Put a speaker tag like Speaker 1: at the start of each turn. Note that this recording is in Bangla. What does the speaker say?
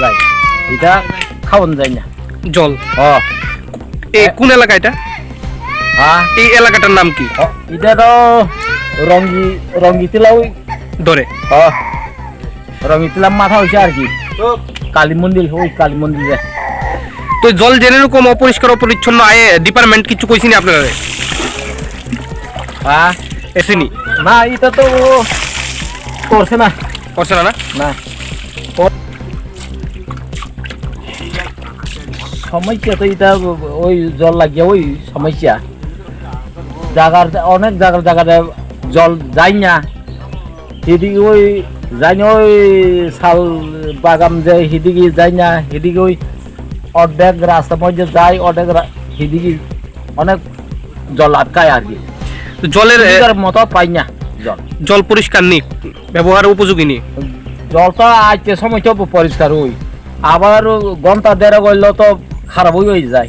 Speaker 1: যায় এটা খাওয়ান যায় না।
Speaker 2: জল?
Speaker 1: ও।
Speaker 2: এই কোন এলাকা এটা?
Speaker 1: হ্যাঁ
Speaker 2: এই এলাকাটার নাম কি?
Speaker 1: এটা তো রঙ্গি রঙ্গিতিলা ওই
Speaker 2: ধরে।
Speaker 1: ও রঙ্গিতিলা মাথা হয়েছে আর কি। কালী মন্দির ওই কালী মন্দিরে
Speaker 2: তো জল জেনে এরকম অপরিষ্কার অপরিচ্ছন্ন আয়ে ডিপার্টমেন্ট কিছু কইছিনি আপনারা?
Speaker 1: হ্যাঁ
Speaker 2: এসেনি
Speaker 1: না? এটা তো করছে না।
Speaker 2: করছে না না?
Speaker 1: না। সমস্যা তো এটা ওই জল লাগিয়ে ওই সমস্যা। জায়গার অনেক জায়গার জায়গাতে জল যায় না। সেদিকে ওই যাই না ওই শাল বাগান যে সেদিকে যায় না সেদিকে ওই অর্ধেক রাস্তার মধ্যে যায় অর্ধেক সেদিকে অনেক জল আটকায় আর কি।
Speaker 2: জলের
Speaker 1: মতো পাই না জল।
Speaker 2: জল পরিষ্কার নেই ব্যবহার উপযোগী নেই।
Speaker 1: জলটা আজকে সময় তো পরিষ্কার হই আবার ঘণ্টা দেড় গেল তো খারাপ হয়ে যায়।